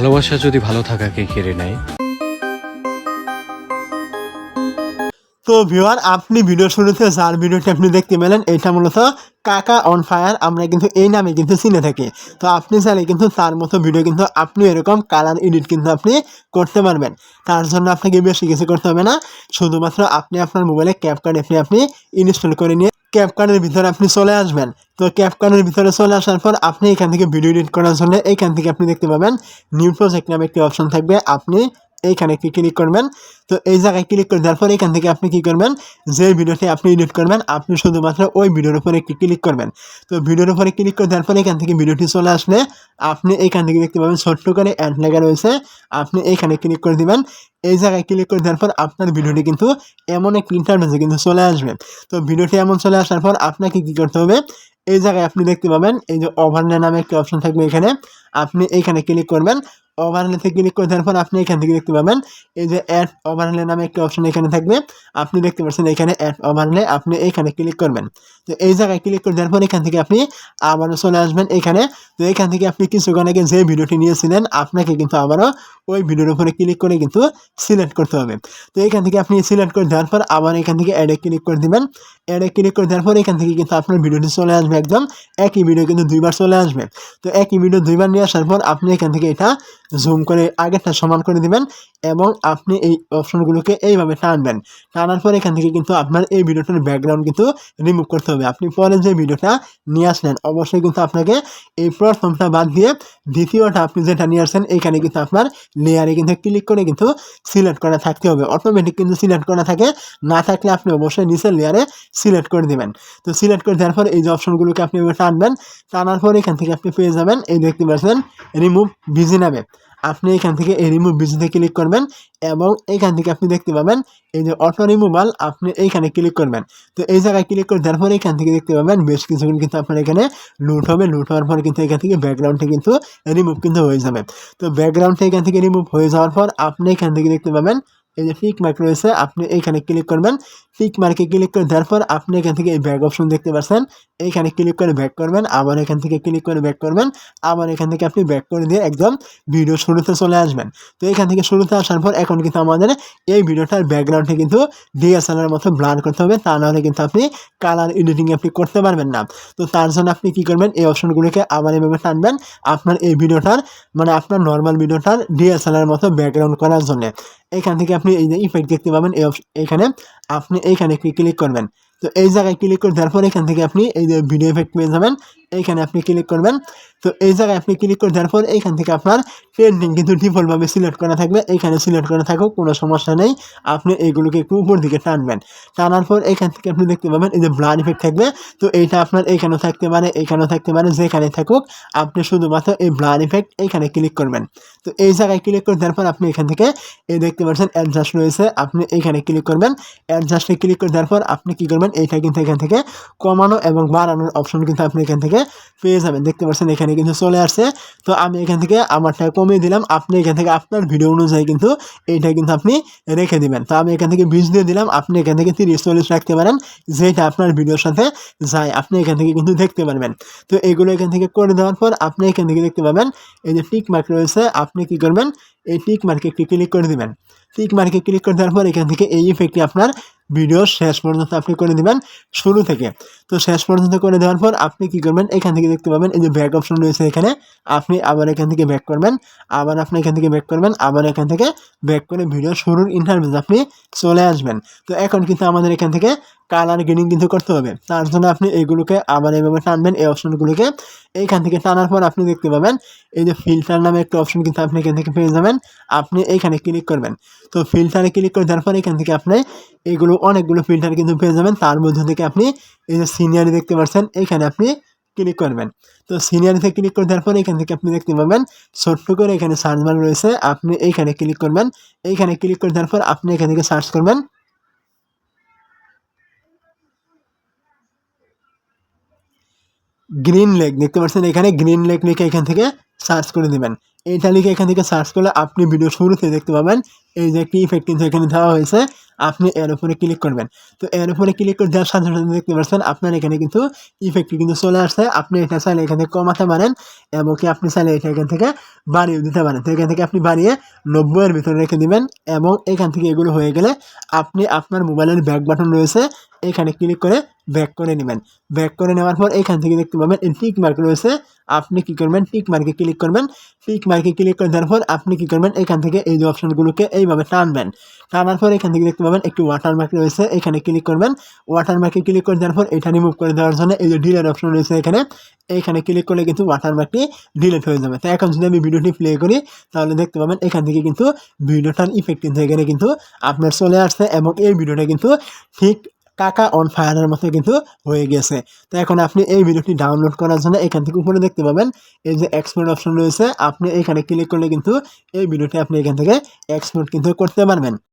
ভালোবাসা যদি ভালো থাকাকে কেড়ে নেয়। তো ভিউয়ার, আপনি ভিডিও শুরুতে যার ভিডিওটি আপনি দেখতে পেলেন, এটা মূলত কাকা অন ফায়ার আমরা কিন্তু এই নামে কিন্তু চিনে থাকি। তো আপনি চাইলে কিন্তু তার মতো ভিডিও কিন্তু আপনি এরকম কালার এডিট কিন্তু আপনি করতে পারবেন। তার জন্য আপনাকে বেশি কিছু করতে হবে না। শুধুমাত্র আপনি আপনার মোবাইলে ক্যাপকার্ড আপনি আপনি ইনস্টল করে নিয়ে ক্যাপকার্ডের ভিতরে আপনি চলে আসবেন। তো ক্যাপকার্ডের ভিতরে চলে আসার পর আপনি এখান থেকে ভিডিও এডিট করার জন্য এইখান থেকে আপনি দেখতে পাবেন নিউ প্রজেক্ট নামে একটি অপশন থাকবে। আপনি এইখানে একটি ক্লিক করবেন। তো এই জায়গায় ক্লিক করে দেওয়ার পর এখান থেকে আপনি কী করবেন? যে ভিডিওটি আপনি এডিট করবেন, আপনি শুধুমাত্র ওই ভিডিওর উপরে একটি ক্লিক করবেন। তো ভিডিওর উপরে ক্লিক করে দেওয়ার পর এখান থেকে ভিডিওটি চলে আসলে আপনি এইখান থেকে দেখতে পাবেন ছোট্ট করে অ্যাড লেখা রয়েছে। আপনি এইখানে ক্লিক করে দিবেন। এই জায়গায় ক্লিক করে দেওয়ার পর আপনার ভিডিওটি কিন্তু এমন এক ইন্টারভেসে কিন্তু চলে আসবে। তো ভিডিওটি এমন চলে আসার পর আপনাকে কী করতে হবে? এই জায়গায় আপনি দেখতে পাবেন এই যে ওভারলে নামে একটি অপশন থাকবে এখানে। আপনি এইখানে ক্লিক করবেন। ওভারলেতে ক্লিক করে দেওয়ার পর আপনি এখান থেকে দেখতে পাবেন এই যে অ্যাড ওভারলে নামে একটি অপশন এখানে থাকবে আপনি দেখতে পাচ্ছেন এখানে অ্যাড ওভারলে আপনি এইখানে ক্লিক করবেন তো এই জায়গায় ক্লিক করে দেওয়ার পর এখান থেকে আপনি আবারও চলে আসবেন এখানে তো এখান থেকে আপনি কিছুক্ষণ আগে যে ভিডিওটি নিয়েছিলেন আপনাকে কিন্তু আবারও ওই ভিডিওর উপরে ক্লিক করে কিন্তু সিলেক্ট করতে হবে তো এখান থেকে আপনি সিলেক্ট করে দেওয়ার পর আবার এখান থেকে অ্যাডে ক্লিক করে দিবেন অ্যাডে ক্লিক করে দেওয়ার পর এখান থেকে কিন্তু আপনার ভিডিওটি চলে আসবে একদম একই ভিডিও কিন্তু দুইবার চলে আসবে। তো একই ভিডিও দুইবার নিয়ে আসার পর আপনি এখান থেকে এটা জুম করে আগেরটা সমান করে দিবেন এবং আপনি এই অপশনগুলোকে এইভাবে টানবেন। টানার পর এখান থেকে কিন্তু আপনার এই ভিডিওটার ব্যাকগ্রাউন্ড কিন্তু রিমুভ করতে হবে। আপনি পরে যে ভিডিওটা নিয়ে আসলেন, অবশ্যই কিন্তু আপনাকে এই প্রথমটা বাদ দিয়ে দ্বিতীয়টা আপনি যেটা নিয়ে আসছেন এইখানে কিন্তু আপনার লেয়ারে কিন্তু ক্লিক করে কিন্তু সিলেক্ট করা থাকতে হবে। অটোমেটিক কিন্তু সিলেক্ট করা থাকে, না থাকলে আপনি অবশ্যই নিচের লেয়ারে সিলেক্ট করে দেবেন। তো সিলেক্ট করে দেওয়ার পর এই যে অপশনগুলোকে আপনি এভাবে টানবেন, টানার পর এখান থেকে আপনি পেয়ে যাবেন এই দেখতে পাচ্ছেন রিমুভ বিজি নামে আপনি এখান থেকে এই রিমুভ বিজিতে ক্লিক করবেন এবং এখান থেকে আপনি দেখতে পাবেন এই যে অটো রিমুভাল আপনি এইখানে ক্লিক করবেন। তো এই জায়গায় ক্লিক করে দেওয়ার পরে এখান থেকে দেখতে পাবেন বেশ কিছুক্ষণ কিন্তু আপনার এখানে লুট হবে। লুট হওয়ার পর কিন্তু এখান থেকে ব্যাকগ্রাউন্ডে কিন্তু রিমুভ কিন্তু হয়ে যাবে। তো ব্যাকগ্রাউন্ডটা এখান থেকে রিমুভ হয়ে যাওয়ার পর আপনি এখান থেকে দেখতে পাবেন এই যে টিক মার্ক রয়েছে আপনি এইখানে ক্লিক করবেন। টিক মার্কে ক্লিক করে দেওয়ার পর আপনি এখান থেকে এই ব্যাক অপশন দেখতে পাচ্ছেন। এইখানে ক্লিক করে ব্যাক করবেন, আবার এখান থেকে ক্লিক করে ব্যাক করবেন, আবার এখান থেকে আপনি ব্যাক করে দিয়ে একদম ভিডিও শুরুতে চলে আসবেন। তো এখান থেকে শুরুতে আসার পর এখন কিন্তু আমাদের এই ভিডিওটার ব্যাকগ্রাউন্ডে কিন্তু ডিএসএলআর মতো ব্লার করতে হবে, তা নাহলে কিন্তু আপনি কালার এডিটিং আপনি করতে পারবেন না। তো তার জন্য আপনি কী করবেন, এই অপশনগুলোকে আবার এভাবে টানবেন আপনার এই ভিডিওটার মানে আপনার নর্মাল ভিডিওটার ডিএসএলআর মতো ব্যাকগ্রাউন্ড করার জন্য। এখান থেকে আপনি এই যে ইফেক্ট দেখতে পাবেন, এই এখানে আপনি এইখানে ক্লিক করবেন? তো এই জায়গায় ক্লিক করে দেওয়ার পর এখান থেকে আপনি এই যে ভিডিও এফেক্ট পেয়ে যাবেন। এইখানে আপনি ক্লিক করবেন। তো এই জায়গায় আপনি ক্লিক করে দেওয়ার পর এইখান থেকে আপনার পেন্টিং কিন্তু ডিফল্টভাবে সিলেক্ট করা থাকবে। এইখানে সিলেক্ট করা থাকুক, কোনো সমস্যা নেই। আপনি এইগুলোকে একটু উপর দিকে টানবেন। টানার পর এখান থেকে আপনি দেখতে পাবেন এই যে ব্লাড ইফেক্ট থাকবে। তো এইটা আপনার এইখানেও থাকতে পারে, এইখানেও থাকতে পারে, যেখানে থাকুক আপনি শুধুমাত্র এই ব্লাড ইফেক্ট এইখানে ক্লিক করবেন। তো এই জায়গায় ক্লিক করে দেওয়ার পর আপনি এখান থেকে এই দেখতে পাচ্ছেন অ্যাডজাস্ট রয়েছে। আপনি এইখানে ক্লিক করবেন। অ্যাডজাস্টে ক্লিক করে দেওয়ার পর আপনি কী করবেন? এইটা কিন্তু এখান থেকে কমানো এবং বাড়ানোর অপশন কিন্তু আপনি এখান থেকে পেয়ে যাবেন। দেখতে পাচ্ছেন এখানে কিন্তু চলে আসছে। তো আমি এখান থেকে আমারটা কমিয়ে দিলাম। আপনি এখান থেকে আপনার ভিডিও অনুযায়ী কিন্তু এইটা কিন্তু আপনি রেখে দিবেন। তো আমি এখান থেকে বিশ দিয়ে দিলাম। আপনি এখান থেকে তিরিশ, চল্লিশ রাখতে পারেন। যেটা আপনার ভিডিওর সাথে যায়, আপনি এখান থেকে কিন্তু দেখতে পারবেন। তো এগুলো এখান থেকে করে দেওয়ার পর আপনি এখান থেকে দেখতে পাবেন, এই যে টিক মার্ক রয়েছে, আপনি কি করবেন? এই টিক মার্কে একটি ক্লিক করে দিবেন। টিক মার্কে ক্লিক করে দেওয়ার পর এখান থেকে এই ইফেক্টটি আপনার ভিডিও শেষ পর্যন্ত আপনি করে দেবেন শুরু থেকে। তো শেষ পর্যন্ত করে দেওয়ার পর আপনি কি করবেন? এখান থেকে দেখতে পাবেন এই যে ব্যাক অপশন রয়েছে এখানে। আপনি আবার এখান থেকে ব্যাক করবেন, আবার আপনি এখান থেকে ব্যাক করবেন, আবার এখান থেকে ব্যাক করে ভিডিও শুরুর ইন্টারভিউ আপনি চলে আসবেন। তো এখন কিন্তু আমাদের এখান থেকে কালার গ্রেডিং কিন্তু করতে হবে। তার জন্য আপনি এইগুলোকে আবার এইভাবে টানবেন, এই অপশনগুলোকে। এইখান থেকে টানার পর আপনি দেখতে পাবেন, এই যে ফিল্টার নামে একটা অপশন কিন্তু আপনি এখান থেকে পেয়ে যাবেন। আপনি এইখানে ক্লিক করবেন। তো ফিল্টারে ক্লিক করে দেওয়ার পর এখান থেকে আপনি এইগুলো অনেকগুলো ফিল্টার কিন্তু পেয়ে যাবেন। তার মধ্যে থেকে আপনি এই যে সিনিয়রি দেখতে পাচ্ছেন, এইখানে আপনি ক্লিক করবেন। তো সিনিয়রিতে ক্লিক করে দেওয়ার পর এখান থেকে আপনি দেখতে পাবেন, ছোট্ট করে এখানে সার্চ বার রয়েছে। আপনি এইখানে ক্লিক করবেন। এইখানে ক্লিক করে দেওয়ার পর আপনি এখান থেকে সার্চ করবেন। গ্রিন লেক দেখতে পাচ্ছেন এখানে গ্রিন লেক লিখে এখান থেকে সার্চ করে দিবেন এটা লিখে এখান থেকে সার্চ করলে আপনি ভিডিও শুরুতে দেখতে পাবেন এই যে একটি ইফেক্ট কিন্তু এখানে দেওয়া হয়েছে। আপনি এর উপরে ক্লিক করবেন। তো এর উপরে ক্লিক করে দেওয়ার সাথে সাথে দেখতে পাচ্ছেন আপনার এখানে কিন্তু ইফেক্টটি কিন্তু চলে আসছে। আপনি এটা চাইলে এখানে কমাতে পারেন এবং কি আপনি চাইলে এটা এখান থেকে বাড়িয়ে দিতে পারেন। তো এখান থেকে আপনি বাড়িয়ে নব্বইয়ের ভিতরে রেখে দিবেন এবং এখান থেকে এগুলো হয়ে গেলে আপনি আপনার মোবাইলের ব্যাক বাটন রয়েছে। এখানে ক্লিক করে ব্যাক করে নেবেন। ব্যাক করে নেওয়ার পর এখান থেকে দেখতে পাবেন টিক মার্ক রয়েছে। আপনি কি করবেন? টিক মার্কে ক্লিক করবেন। টিক মার্কে ক্লিক করে দেওয়ার পর আপনি কী করবেন? এখান থেকে এই যে অপশনগুলোকে এইভাবে টানবেন। টানার পর এখান থেকে দেখতে পাবেন একটি ওয়াটার মার্ক রয়েছে। এখানে ক্লিক করবেন। ওয়াটার মার্কে ক্লিক করে দেওয়ার পর এটা রিমুভ করে দেওয়ার জন্য এই যে ডিলের অপশন রয়েছে এখানে। এইখানে ক্লিক করলে কিন্তু ওয়াটার মার্কটি ডিলিট হয়ে যাবে। তো এখন যদি আমি ভিডিওটি প্লে করি, তাহলে দেখতে পাবেন এখান থেকে কিন্তু ভিডিওটার ইফেক্ট কিন্তু এখানে কিন্তু আপনার চলে আসছে এবং এই ভিডিওটা কিন্তু ঠিক কাকা অন ফায়ারের মতো কিন্তু হয়ে গেছে। তো এখন আপনি এই ভিডিওটি ডাউনলোড করার জন্য এখান থেকে উপরে দেখতে পাবেন, এই যে এক্সপোর্ট অপশন রয়েছে, আপনি এখানে ক্লিক করলে কিন্তু এই ভিডিওটি আপনি এখান থেকে এক্সপোর্ট কিন্তু করতে পারবেন।